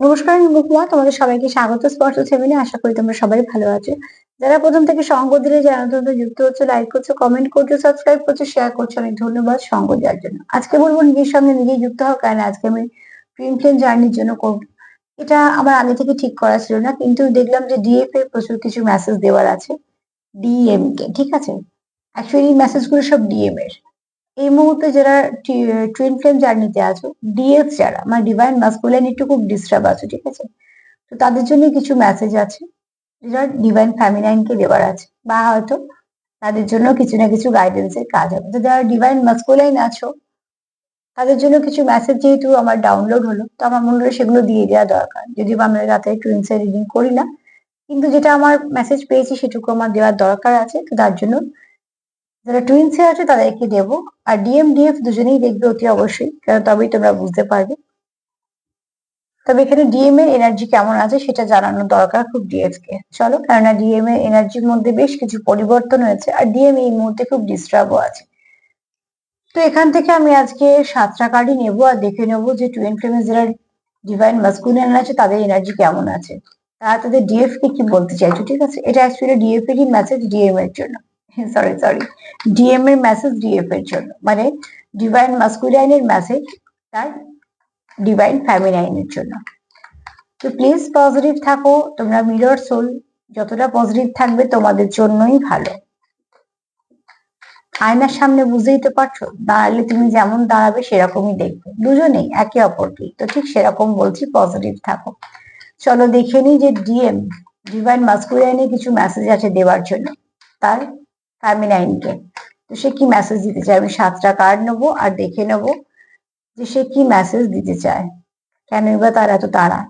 নমস্কার, আমি মুকুমা তোমাদের সবাইকে স্বাগত স্পর্শ সেভেনে আশা করি তোমরা সবাই ভালো আছো। যারা প্রথম থেকে সঙ্গ দিলে, যারা নতুন যুক্ত হচ্ছে লাইক করছ কমেন্ট করছ সাবস্ক্রাইব করছ শেয়ার করছ, অনেক ধন্যবাদ সঙ্গ দেওয়ার জন্য। আজকে বলব নিজের সঙ্গে নিজেই যুক্ত হওয়া কারণ আজকে আমি প্লেন জার্নির জন্য করব। এটা আমার আগে থেকে ঠিক করা ছিল না, কিন্তু দেখলাম যে ডিএফ এর প্রচুর কিছু মেসেজ দেওয়ার আছে। ডিএম কে ঠিক আছে? অ্যাকচুয়ালি মেসেজগুলো সব ডিএম এর। এই মুহূর্তে যারা টুইন ফ্লেম জার্নিতে আছো ডিএফ যারা মানে ডিভাইন একটু খুব ডিস্টার্ব আছো, ঠিক আছে? তো তাদের জন্য কিছু মেসেজ আছে যেটা ডিভাইন ফ্যামিনাইনকে দেওয়ার আছে, বা হয়তো তাদের জন্য কিছু না কিছু গাইডেন্সের কাজ হবে। তো যারা ডিভাইন মাস্কুলাইন আছো, তাদের জন্য কিছু মেসেজ যেহেতু আমার ডাউনলোড হলো, তো আমার মনে হয় সেগুলো দিয়ে দেওয়া দরকার। যদিও আমরা রাতে টুইন্সের রিডিং করি না, কিন্তু যেটা আমার মেসেজ পেয়েছি সেটুকু আমার দেওয়ার দরকার আছে, তো তার জন্য যারা টুইন্সে আছে তাদেরকে দেবো। আর ডিএম দুজনেই দেখবে অতি অবশ্যই, কারণ তবেই তোমরা বুঝতে পারবে। তবে এখানে ডিএম এর এনার্জি কেমন আছে সেটা জানানো দরকার খুব ডিএফ কে। চলো, কেননা ডিএম এর এনার্জির মধ্যে বেশ কিছু পরিবর্তন হয়েছে, আর ডিএম এই মুহূর্তে খুব ডিস্টার্বও আছে। তো এখান থেকে আমি আজকে সাতটা কার্ডই নেব, আর দেখে নেব যে টুয়েন ফ্লেমে যারা ডিভাইন মাস্কুলিন আছে, তাদের এনার্জি কেমন আছে। তারা তাদের ডিএফ কে কি বলতে চাইছো, ঠিক আছে? এটা অ্যাকচুয়ালি ডিএফ এরই মেসেজ ডিএম এর জন্য। সরি সরি ডিএম এর মেসেজ ডিএফ এর জন্য। মানে ডিভাইন মাস্কুলাইনের মেসেজ তার ডিভাইন ফ্যামিনাইনের জন্য। তো প্লিজ পজিটিভ থাকো, তোমরা মিরর সোল যতটা পজিটিভ থাকবে তোমাদের জন্যই ভালো। আয়নার সামনে বুঝেই তো পারছ, দাঁড়ালে তুমি যেমন দাঁড়াবে সেরকমই দেখবে। দুজনেই, একে অপরকে তো ঠিক সেরকম বলছি পজিটিভ থাকো। চলো দেখে নিই যে ডিএম ডিভাইন মাস্কুলাইনে কিছু মেসেজ আছে দেওয়ার জন্য। তার ফ্যামিনাইনকে তো সে কি মেসেজ দিতে চায়? আমি সাতটা কার্ড নেব আর দেখে নেব যে সে কি মেসেজ দিতে চায়। কেন এবার তার এত তাড়া?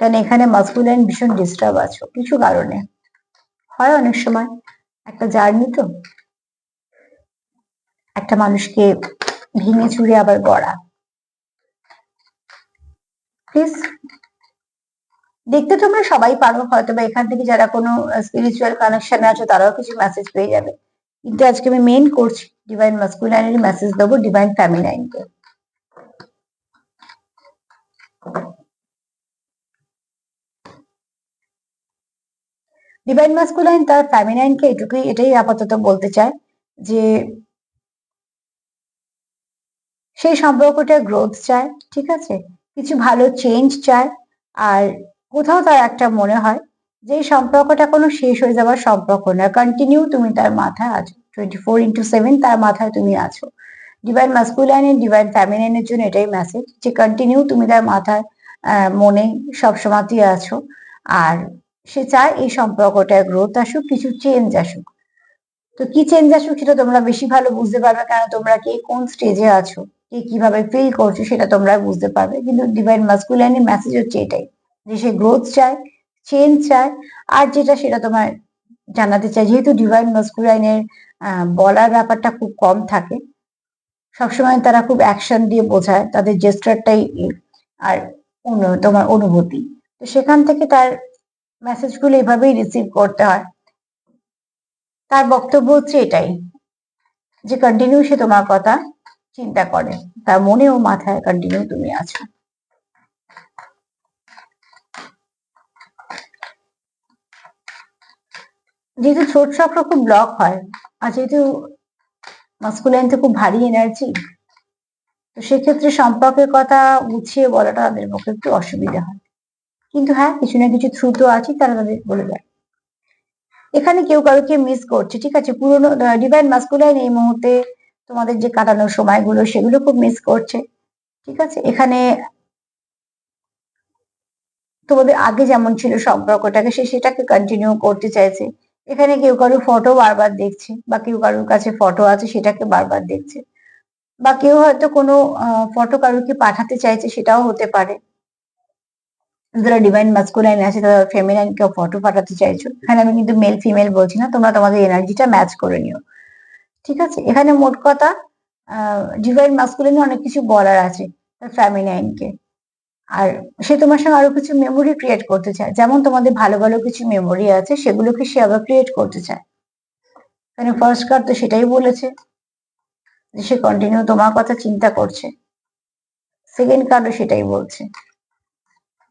কেন এখানে মাস্কুলাইন ভীষণ ডিস্টার্ব আছো? কিছু কারণে। হয় অনেক সময়। একটা জার্নি তো। একটা মানুষকে ভেঙে চুরে আবার গড়া। প্লিজ দেখতে তোমরা সবাই পারো হয়তো বা এখান থেকে যারা কোনো স্পিরিচুয়াল কানেকশনে আছো, তারাও কিছু মেসেজ পেয়ে যাবে। কিন্তু আজকে আমি মেন করছি ডিভাইন মাস্কুলাইনের মেসেজ দেবো ডিভাইন ফ্যামিলাইনকে ডিভাইন মাস্কুলাইন তার ফ্যামিনাইনকে এটুকুই, এটাই আপাতত বলতে চায় যে, সেই সম্পর্কটা গ্রোথ চায়, ঠিক আছে? কিছু ভালো চেঞ্জ চায়, আর কোথাও তার একটা মনে হয় যে এই সম্পর্কটা কোনো শেষ হয়ে যাওয়ার সম্পর্ক না। কন্টিনিউ তুমি তার মাথায় আছো। টোয়েন্টি ফোর ইন্টু সেভেন তার মাথায় তুমি আছো। ডিভাইন মাস্কুলাইনের ডিভাইন ফ্যামিলাইনের জন্য এটাই মেসেজ যে কন্টিনিউ তুমি তার মাথায় মনে সবসময়তেই আছো। আর সে চায় এই সম্পর্কটা গ্রোথ আসুক, কিছু চেঞ্জ আসুক। তো কি চেঞ্জ আসুক সেটা তোমরা বেশি ভালো বুঝতে পারবে, কেন তোমরা কে কোন স্টেজে আছো, কে কীভাবে ফিল করছ সেটা তোমরা বুঝতে পারবে। কিন্তু ডিভাইন মাস্কুলাইনের মেসেজ হচ্ছে এটাই। যে সে গ্রোথ চায় চেঞ্জ চায়, আর যেটা সেটা তোমার জানাতে চাই যেহেতু ডিভাইন মাস্কুলাইনের বলার ব্যাপারটা খুব কম থাকে, সবসময় তারা খুব অ্যাকশন দিয়ে বোঝায়, তাদের জেস্টারটাই আর তোমার অনুভূতি। তো সেখান থেকে তার মেসেজগুলো এভাবেই রিসিভ করতে হয়। তার বক্তব্য হচ্ছে এটাই, যে কন্টিনিউ সে তোমার কথা চিন্তা করে, তার মনে ও মাথায় কন্টিনিউ তুমি আছো। যেহেতু ছোট চক্র খুব ব্লক হয়, আর যেহেতু মাস্কুলাইন তো খুব ভারী এনার্জি তো সেক্ষেত্রে সম্পর্কের কথা গুছিয়ে বলাটা তাদের পক্ষে একটু অসুবিধা হয়। কিন্তু হ্যাঁ কিছু না কিছু থ্রু তো আছে তারা তাদের বলে দেয়। এখানে কেউ কারোকে মিস করছে, ঠিক আছে? পুরোনো ডিভাইন মাস্কুলাইন এই মুহূর্তে তোমাদের যে কাটানোর সময়গুলো, সেগুলো খুব মিস করছে, ঠিক আছে? এখানে তোমাদের আগে যেমন ছিল সম্পর্কটাকে, সে সেটাকে কন্টিনিউ করতে চাইছে। এখানে কেউ কারও ফটো বারবার দেখছে বা কেউ কারোর কাছে ফটো আছে সেটাকে বারবার দেখছে বা কেউ হয়তো কোনো ফটো কারোকে পাঠাতে চাইছে সেটাও হতে পারে। যারা ডিভাইন মাস্কুলাইন আছে তারা ফেমিনাইন কেউ ফটো পাঠাতে চাইছো। এখানে আমি কিন্তু মেল ফিমেল বলছি না, তোমরা তোমাদের এনার্জিটা ম্যাচ করে নিও। ঠিক আছে? এখানে মোট কথা ডিভাইন মাস্কুলাইনে অনেক কিছু বলার আছে ফ্যামিনাইনকে আর সে তোমার সঙ্গে আরও কিছু মেমোরি ক্রিয়েট করতে চায়। যেমন তোমাদের ভালো ভালো কিছু মেমোরি আছে, সেগুলোকে সে আবার ক্রিয়েট করতে চায়। মানে ফার্স্ট কার্ড তো সেটাই বলেছে যে সে কন্টিনিউ তোমার কথা চিন্তা করছে। সেকেন্ড কার্ডও সেটাই বলছে।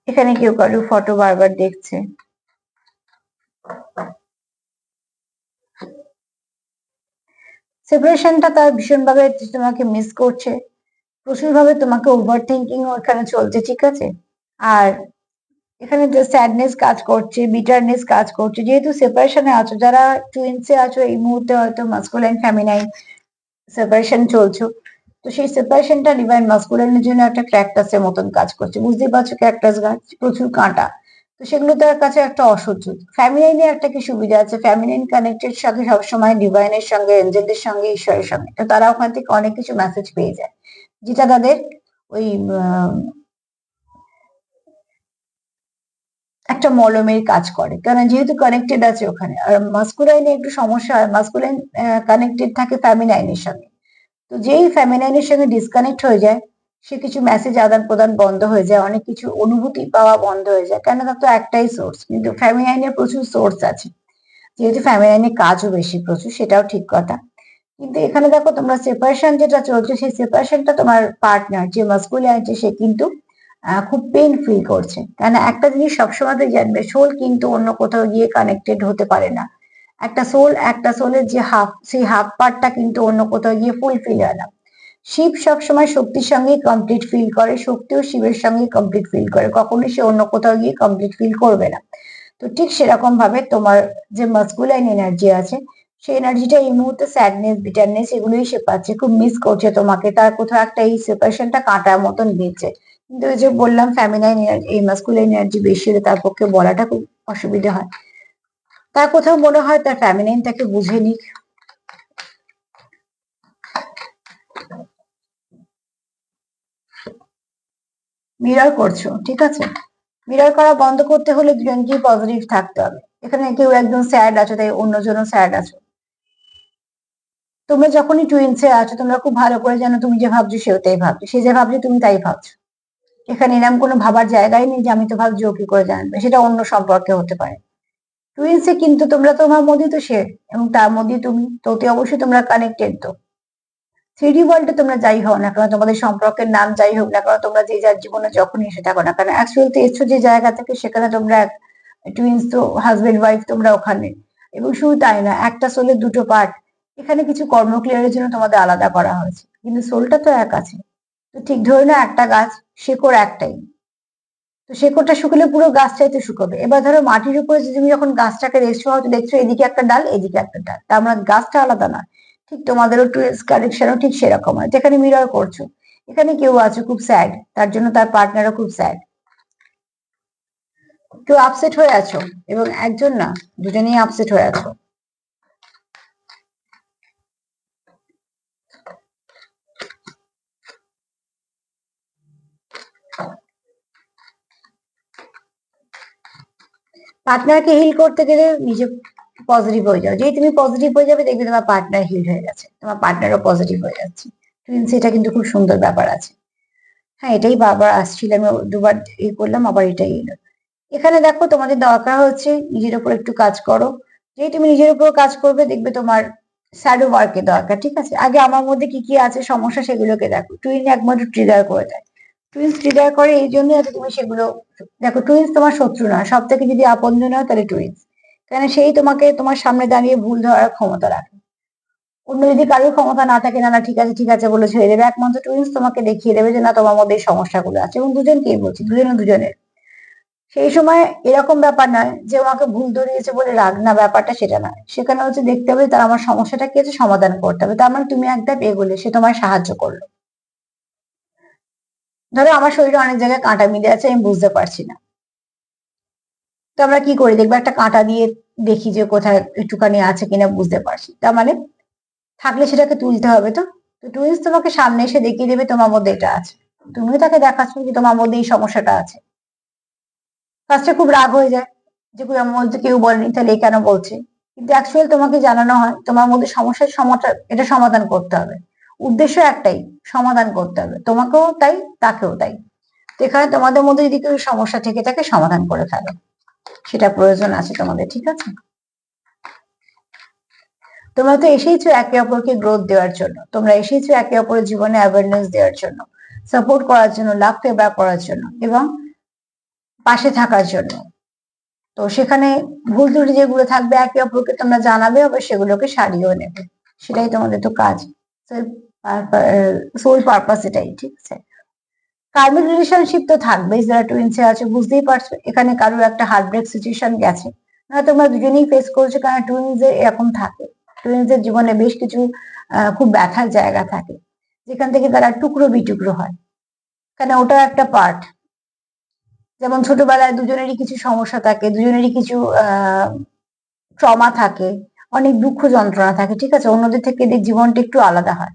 এখানে কেউ কারও ফটো বারবার দেখছে। সেপারেশনটা তার ভীষণভাবে তোমাকে মিস করছে। প্রচুর ভাবে তোমাকে ওভার থিঙ্কিং এখানে চলছে, ঠিক আছে? আর এখানে যে স্যাডনেস কাজ করছে বিটারনেস কাজ করছে, যেহেতু সেপারেশনে আছো, যারা টুইন্সে আছো, এই মুহূর্তে হয়তো মাস্কুলাইন ফ্যামিনাইন সেপারেশন চলছো। তো সেই সেপারেশনটা ডিভাইন মাস্কুলাইনের জন্য একটা ক্র্যাকটাসের মতন কাজ করছে। বুঝতেই পারছ ক্র্যাকটাস গাছ, প্রচুর কাঁটা। তো সেগুলো তার কাছে একটা অসহ্য। ফ্যামিলাইনে একটা কি সুবিধা আছে? ফ্যামিলাইন কানেক্টেড সাথে সবসময় ডিভাইনের সঙ্গে এঞ্জেলদের সঙ্গে, ঈশ্বরের সঙ্গে। তো তারা ওখান থেকে অনেক কিছু মেসেজ পেয়ে যায়। যেটা তাদের ওই একটা মলমের কাজ করে। কারণ যেহেতু কানেক্টেড আছে ওখানে। আর মাস্কুলাইনে একটু সমস্যা হয়। মাস্কুলাইন কানেক্টেড থাকে ফ্যামিনাইনের সঙ্গে। তো যেই ফ্যামিনাইনের সঙ্গে ডিসকানেক্ট হয়ে যায়, সে কিছু মেসেজ আদান প্রদান বন্ধ হয়ে যায়। অনেক কিছু অনুভূতি পাওয়া বন্ধ হয়ে যায়। কেন তার তো একটাই সোর্স কিন্তু ফ্যামিলাইনের প্রচুর সোর্স আছে। যেহেতু ফ্যামিলাইনের কাজও বেশি, প্রচুর, সেটাও ঠিক কথা। কিন্তু এখানে দেখো তোমরা সেপারেশন যেটা চলছে, সেই সেপারেশনটা তোমার পার্টনার যে মাস্কুলিয়ানিটি সে কিন্তু খুব পেন ফিল করছে। কেন একটা জিনিস সবসময় তো জানবে সোল কিন্তু অন্য কোথাও গিয়ে কানেক্টেড হতে পারে না। একটা সোল একটা সোলের যে হাফ সেই হাফ পার্টটা কিন্তু অন্য কোথাও গিয়ে ফুলফিল হয় না। শিব সবসময় শক্তির সঙ্গে কমপ্লিট ফিল করে, শক্তিও শিবের সঙ্গে কমপ্লিট ফিল করে, কখনোই সে অন্য কোথাও গিয়ে কমপ্লিট ফিল করবে না। তো ঠিক সেরকম ভাবে তোমার যে মাস্কুলাইন এনার্জি আছে সেই এনার্জিটা এই মুহূর্তে স্যাডনেস বিটারনেস এগুলোই সে পাচ্ছে। খুব মিস করছে তোমাকে। তার কোথাও একটা এই সেপারেশনটা কাঁটার মতন দিচ্ছে। কিন্তু ওই যে বললাম ফ্যামিলাইন এই মাস্কুলাইন এনার্জি বেশি হলে তার পক্ষে বলাটা খুব অসুবিধা হয়। তার কোথাও মনে হয় তার ফ্যামিলাইন তাকে বুঝে নিক। মিরর করছ, ঠিক আছে? মিরর করা বন্ধ করতে হলে দুজনকেই পজিটিভ থাকতে হবে। এখানে কেউ একজন স্যাড আছে, তাই অন্যজনও স্যাড আছো। তোমরা যখনই টুইন্সে আছো, তোমরা খুব ভালো করে জানো তুমি যে ভাবছ সেও তাই ভাবছ। সে যে ভাবছে তুমি তাই ভাবছ। এখানে এরকম কোনো ভাবার জায়গায় নেই যে আমি তো ভাবছি ও কি করে জানবে। সেটা অন্য সম্পর্কে হতে পারে। টুইন্সে কিন্তু তোমরা তোমার মধ্যে তো সে এবং তার মধ্যে তুমি। তো অবশ্যই তোমরা কানেক্টেড তো। থ্রিডি ওয়ার্ল্ডে তোমরা যাই হও না কেন, তোমাদের সম্পর্কের নাম যাই হোক না কেন, তোমরা যে যার জীবনে যখনই এসে থাকো না কারণ অ্যাকচুয়ালি তো এসছো যে জায়গা থেকে, সেখানে তোমরা টুইন্স তো হাজবেন্ড ওয়াইফ তোমরা ওখানে। এবং শুধু তাই না, একটা সোলের দুটো পার্ট এখানে কিছু কর্ম ক্লিয়ারের জন্য তোমাদের আলাদা করা হয়েছে। কিন্তু সোলটা তো এক আছে। তো ঠিক ধরে না একটা গাছ, শেকড় একটাই। তো শেকড়টা শুকলে পুরো গাছটাই তো শুকোবে। এবার ধরো মাটির উপরে তুমি যখন গাছটাকে দেখছ হয়তো দেখছ এদিকে একটা ডাল, এদিকে একটা ডাল। তার মানে গাছটা আলাদা না ঠিক তোমাদেরও টুয়েলভ কানেকশনও ঠিক সেরকম হয়। যেখানে মিরর করছ। এখানে কেউ আছে খুব স্যাড তার জন্য তার পার্টনারও খুব স্যাড কেউ আপসেট হয়ে আছো এবং একজন না, দুজনেই আপসেট হয়ে আছো। পার্টনারকে হিল করতে গেলে নিজে পজিটিভ হয়ে যাও। যেই তুমি পজিটিভ হয়ে যাবে, দেখবে তোমার পার্টনার হিল হয়ে গেছে। তোমার পার্টনারও পজিটিভ হয়ে যাচ্ছে। টুইন্স এটা কিন্তু খুব সুন্দর ব্যাপার আছে। হ্যাঁ এটাই বারবার আসছিল। আমি দুবার ই করলাম, আবার এটাই এলো। এখানে দেখো, তোমাদের দরকার হচ্ছে নিজের উপর একটু কাজ করো। যেই তুমি নিজের উপর কাজ করবে, দেখবে তোমার স্যাডো ওয়ার্কের দরকার, ঠিক আছে? আগে আমার মধ্যে কি কি আছে, সমস্যা, সেগুলোকে দেখো। টুইন একমাত্র ট্রিগার করে দেয়। টুইন্স ট্রিগার করে, এই জন্য যাতে তুমি সেগুলো, দেখো টুইন্স তোমার শত্রু না সব থেকে যদি আপন হয় তাহলে টুইন্স কেন সেই তোমাকে তোমার সামনে দাঁড়িয়ে ভুল ধরার ক্ষমতা রাখে। অন্য যদি কারোর ক্ষমতা না থাকে, না না, ঠিক আছে ঠিক আছে বলে ছেড়ে দেবে, একমাত্র টুইন্স তোমাকে দেখিয়ে দেবে যে না, তোমার মধ্যে সমস্যাগুলো আছে এবং দুজনকেই বলছি, দুজনে দুজনের। সেই সময় এরকম ব্যাপার নয় যে আমাকে ভুল ধরিয়েছে বলে রাগ না, ব্যাপারটা সেটা নয় সেখানে হচ্ছে দেখতে হবে তার আমার সমস্যাটা কি আছে, সমাধান করতে হবে। তার মানে তুমি এক ধাপ এগোলে সে তোমায় সাহায্য করল। ধরো আমার শরীরে অনেক জায়গায় কাঁটা মিলে আছে, আমি বুঝতে পারছি না। তো আমরা কি করি? দেখব একটা কাঁটা দিয়ে দেখি যে কোথায় একটুখানি আছে কিনা, বুঝতে পারছি। তার মানে থাকলে সেটাকে তুলতে হবে তো? তো টুইন্স তোমাকে সামনে এসে দেখিয়ে দেবে তোমার মধ্যে এটা আছে। তুমিও তাকে দেখাচ্ছ যে তোমার মধ্যে এই সমস্যাটা আছে। ফার্স্টে খুব রাগ হয়ে যায় যে আমার মধ্যে কেউ বলেনি, তাহলে কেন বলছে? কিন্তু অ্যাকচুয়াল তোমাকে জানানো হয়, তোমার মধ্যে সমস্যার সমাধান এটা সমাধান করতে হবে। উদ্দেশ্য একটাই, সমাধান করতে হবে। তোমাকেও তাই, তাকেও তাই। এখানে তোমাদের মধ্যে যদি কেউ সমস্যা থেকে থাকে, সমাধান করে ফেলো। সেটা প্রয়োজন আছে তোমাদের, ঠিক আছে? তোমরা তো এসেইছো একে অপরকে গ্রোথ দেওয়ার জন্য। তোমরা এসেইছো একে অপরের জীবনে অ্যাওয়ারনেস দেওয়ার জন্য সাপোর্ট করার জন্য, লাভ ফেভার করার জন্য এবং পাশে থাকার জন্য। তো সেখানে ভুল ত্রুটি যেগুলো থাকবে একে অপরকে তোমরা জানাবে সেগুলোকে সারিয়েও নেবে। সেটাই তোমাদের তো কাজ। সোল পারপাস এটাই, ঠিক আছে? কার্মিক রিলেশনশিপ তো থাকবেই, যারা টুইন্সে আছে, বুঝতেই পারছ, এখানে কারোর একটা হার্ট ব্রেক সিচুয়েশন গেছে। না তোমরা দুজনেই ফেস করছ, কারণ টুইন্সে এরকম থাকে। টুইন্সের জীবনে বেশ কিছু খুব ব্যথার জায়গা থাকে, যেখান থেকে তারা টুকরো বিটুকরো হয়। কেন ওটা একটা পার্ট যেমন ছোটবেলায় দুজনেরই কিছু সমস্যা থাকে, দুজনেরই কিছু ট্রমা থাকে, অনেক দুঃখ যন্ত্রণা থাকে, ঠিক আছে? অন্যদের থেকে এদের জীবনটা একটু আলাদা হয়।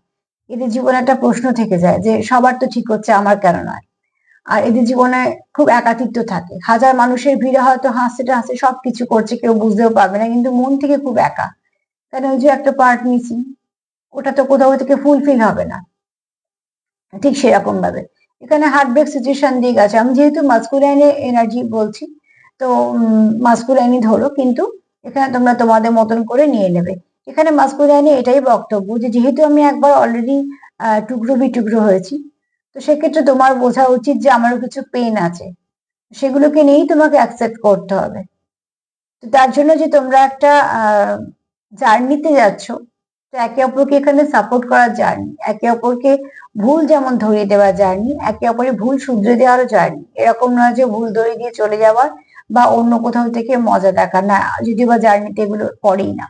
এদের জীবনে একটা প্রশ্ন থেকে যায় যে সবার তো ঠিক হচ্ছে, আমার কেন নয়? আর এদের জীবনে খুব একাকিত্ব থাকে। হাজার মানুষের ভিড়ে হয়তো হাসতে হাসতে সবকিছু করছে, কেউ বুঝতেও পারবে না, কিন্তু মন থেকে খুব একা। কারণ ওই যে একটা পার্ট মিসিং ওটা তো কোথাও থেকে ফুলফিল হবে না। ঠিক সেরকম ভাবে। এখানে হার্ট ব্রেক সিচুয়েশন দিয়ে গেছে আমি যেহেতু মাস্কুলাইনে এনার্জি বলছি, তো মাস্কুলাইনই ধরো, কিন্তু এখানে তোমরা তোমাদের মতন করে নিয়ে নেবে। এখানে মাস্কুলাইনে এটাই বক্তব্য যে যেহেতু আমি একবার অলরেডি টুকরো বিটুকরো হয়েছি, তো সেক্ষেত্রে তোমার বোঝা উচিত যে আমারও কিছু পেন আছে। সেগুলোকে নিয়েই তোমাকে অ্যাকসেপ্ট করতে হবে। তো তার জন্য যে তোমরা একটা জার্নিতে যাচ্ছ, তো একে অপরকে এখানে সাপোর্ট করার জার্নি, একে অপরকে ভুল যেমন ধরিয়ে দেওয়ার জার্নি, একে অপরের ভুল শুধরে দেওয়ারও জার্নি। এরকম নয় যে ভুল ধরিয়ে দিয়ে চলে যাওয়ার বা অন্য কোথাও থেকে মজা দেখা। না, যদিও বা জার্নিতে এগুলো পড়েই না।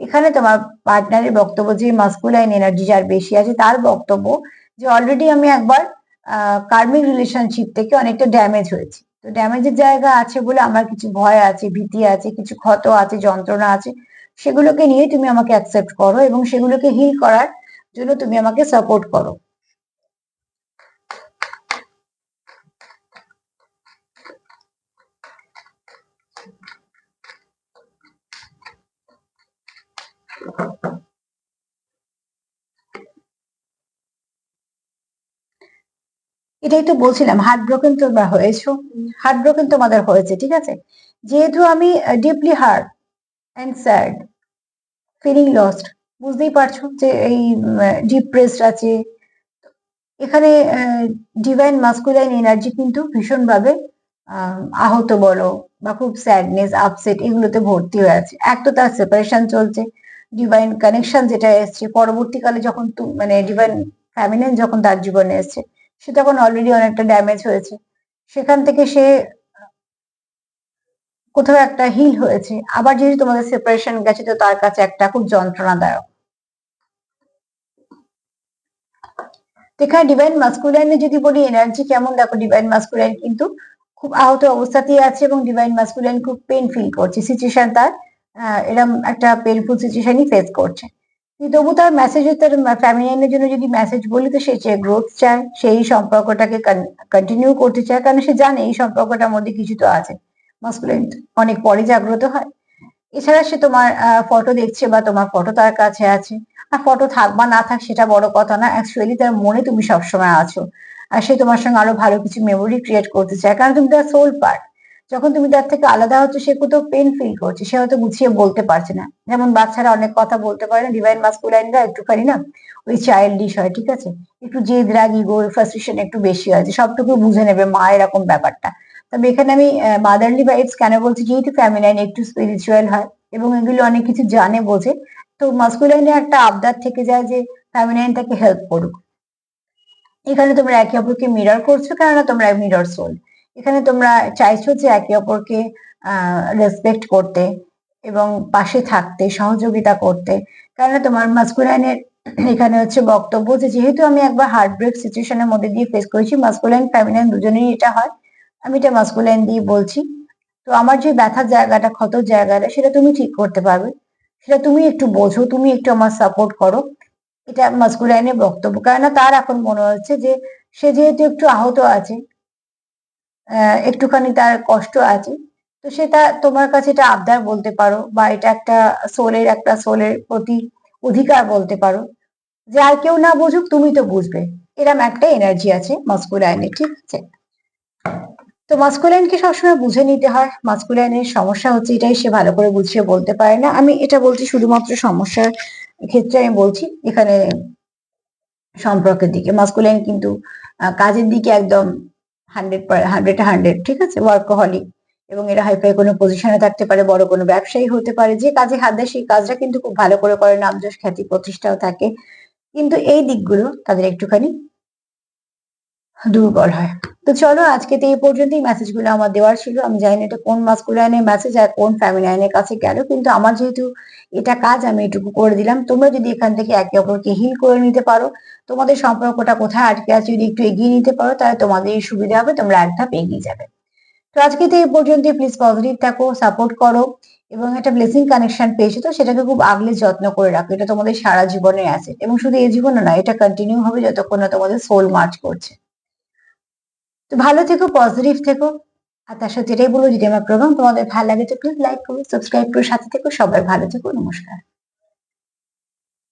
এখানে তোমার পার্টনারের বক্তব্য যে মাস্কুলাইন এনার্জি যার বেশি আছে, তার বক্তব্য যে অলরেডি আমি একবার কার্মিক রিলেশনশিপ থেকে অনেকটা ড্যামেজ হয়েছি। তো ড্যামেজের জায়গা আছে বলে আমার কিছু ভয় আছে, ভীতি আছে, কিছু ক্ষত আছে, যন্ত্রণা আছে, সেগুলোকে নিয়ে তুমি আমাকে অ্যাকসেপ্ট করো এবং সেগুলোকে হিল করার জন্য তুমি আমাকে সাপোর্ট করো। এটাই তো বলছিলাম হার্ট ব্রোকেন তোমরা হয়েছো হার্ট ব্রোকেন তোমাদের হয়েছে, ঠিক আছে? যেহেতু আমি deeply hurt and sad feeling lost বুঝতেই পারছ যে এই ডিপ্রেসড আছে। এখানে ডিভাইন মাস্কুলাইন এনার্জি কিন্তু ভীষণভাবে আহত বলো বা খুব স্যাডনেস আপসেট এগুলোতে ভর্তি হয়ে আছে। এক তো তার সেপারেশন চলছে ডিভাইন কানেকশন যেটা এসছে, পরবর্তীকালে যখন মানে ডিভাইন ফ্যামিলিন যখন তার জীবনে এসছে সে তখন অলরেডি অনেকটা ড্যামেজ হয়েছে। সেখান থেকে সে কোথাও একটা হিল হয়েছে। আবার যেহেতু তোমাদের সেপারেশন গেছে, তো তার কাছে একটা খুব যন্ত্রণাদায়ক। এখানে ডিভাইন মাস্কুলাইনে যদি বলি এনার্জি কেমন? দেখো ডিভাইন মাস্কুলাইন কিন্তু খুব আহত অবস্থাতেই আছে এবং ডিভাইন মাস্কুলাইন খুব পেন ফিল করছে। সিচুয়েশন তার এরকম একটা পেনফুল সিচুয়েশনই ফেস করছে। তবু তার মেসেজ তার ফ্যামিলিয়ানের জন্য যদি মেসেজ বলি, তো সে গ্রোথ চায়, সেই সম্পর্কটাকে কন্টিনিউ করতে চায়, কারণ সে জানে এই সম্পর্কটার মধ্যে কিছু তো আছে। মাস্কুলাইন অনেক পরে জাগ্রত হয়। এছাড়া সে তোমার ফটো দেখছে বা তোমার ফটো তার কাছে আছে। আর ফটো থাক বা না থাক, সেটা বড় কথা না। অ্যাকচুয়ালি তার মনে তুমি সবসময় আছো। আর সে তোমার সঙ্গে আরও ভালো কিছু মেমোরি ক্রিয়েট করতে চায়, কারণ তুমি তার সোল পার্ট যখন তুমি তার থেকে আলাদা হচ্ছে, সে কোথাও পেন ফিল করছে, সে হয়তো গুছিয়ে বলতে পারছে না। যেমন বাচ্চারা অনেক কথা বলতে পারে না ডিভাইন মাস্কুলাইনরা একটুখানি না ওই চাইল্ডিশ হয়, ঠিক আছে? একটু জেদ, রাগ ইগো ফ্রাস্ট্রেশন একটু বেশি হয়, যে সবটুকু বুঝে নেবে মা এরকম ব্যাপারটা। তবে এখানে আমি মাদারলি ভাইবস কেন বলছি? যেহেতু ফ্যামিলাইন একটু স্পিরিচুয়াল হয় এবং এগুলো অনেক কিছু জানে, বোঝে, তো মাস্কুলাইনে একটা আবদার থেকে যায় যে ফ্যামিলাইন তাকে হেল্প করুক। এখানে তোমরা একে অপরকে মিরর করছ, কেননা তোমরা মিরর সোল এখানে তোমরা চাইছো যে একে অপরকে রেসপেক্ট করতে এবং পাশে থাকতে, সহযোগিতা করতে। কারণ তোমার মাস্কুলাইনের এখানে হচ্ছে বক্তব্য যে যেহেতু আমি একবার হার্ট ব্রেক সিচুয়েশনের মধ্যে দিয়ে ফেস করেছি মাস্কুলাইন ফ্যামিলাইন দুজনেরই এটা হয়। আমি এটা মাস্কুলাইন দিয়ে বলছি। তো আমার যে ব্যথার জায়গাটা, ক্ষত জায়গাটা, সেটা তুমি ঠিক করতে পারবে। সেটা তুমি একটু বোঝো, তুমি একটু আমার সাপোর্ট করো। এটা মাস্কুলাইনের বক্তব্য। কেননা তার এখন মনে হচ্ছে যে সে যেহেতু একটু আহত আছে একটুখানি তার কষ্ট আছে। তো সে সেটা তোমার কাছে এটা আবদার বলতে পারো বা এটা একটা সোলের একটা সোলের প্রতি অধিকার বলতে পারো। যে আর কেউ না বুঝুক, তুমি তো বুঝবে। এরম একটা এনার্জি আছে মাস্কুলাইনে ঠিক আছে? তো মাস্কুলাইনকে সবসময় বুঝে নিতে হয়। মাস্কুলাইনের সমস্যা হচ্ছে এটাই, সে ভালো করে বুঝিয়ে বলতে পারে না। আমি এটা বলছি শুধুমাত্র সমস্যার ক্ষেত্রে আমি বলছি এখানে সম্পর্কের দিকে। মাস্কুলাইন কিন্তু কাজের দিকে একদম হান্ড্রেড হান্ড্রেড হান্ড্রেড ঠিক আছে? ওয়ার্কহলিক এবং এরা হাইফাই কোনো পজিশনে থাকতে পারে, বড় কোনো ব্যবসায়ী হতে পারে, যে কাজে হাত দেয়, সেই কাজটা কিন্তু খুব ভালো করে করে নামযশ খ্যাতি প্রতিষ্ঠাও থাকে। কিন্তু এই দিকগুলো তাদের একটুখানি দুর্বল হয়। তো চলো আজকে তো এই পর্যন্তই মেসেজগুলো আমার দেওয়ার ছিল। আমি জানি না এটা কোন মাস্কুলাইনের মেসেজ আর কোন ফ্যামিলাইনের কাছে গেল, কিন্তু আমার যেহেতু এটা কাজ, আমি এটুকু করে দিলাম। তোমরা যদি এখান থেকে একে অপরকে হিল করে নিতে পারো, তোমাদের সম্পর্কটা কোথায়, আটকে আছে যদি একটু এগিয়ে নিতে পারো, তাহলে তোমাদেরই সুবিধা হবে, তোমরা এক ধাপ এগিয়ে যাবে। তো আজকে তো এই পর্যন্ত প্লিজ পজিটিভ থাকো সাপোর্ট করো এবং একটা ব্লেসিং কানেকশন পেয়েছ তো সেটাকে খুব আগলে যত্ন করে রাখো। এটা তোমাদের সারা জীবনের অ্যাসেট এবং শুধু এই জীবনে না এটা কন্টিনিউ হবে যতক্ষণ না তোমাদের সোল মার্চ করছে। তো ভালো থেকো পজিটিভ থেকো। আর তার সাথে এটাই বলব, যদি আমার প্রোগ্রাম তোমাদের ভালো লাগে তো প্লিজ লাইক করো সাবস্ক্রাইব করো, সাথে থেকো, সবাই ভালো থেকো, নমস্কার।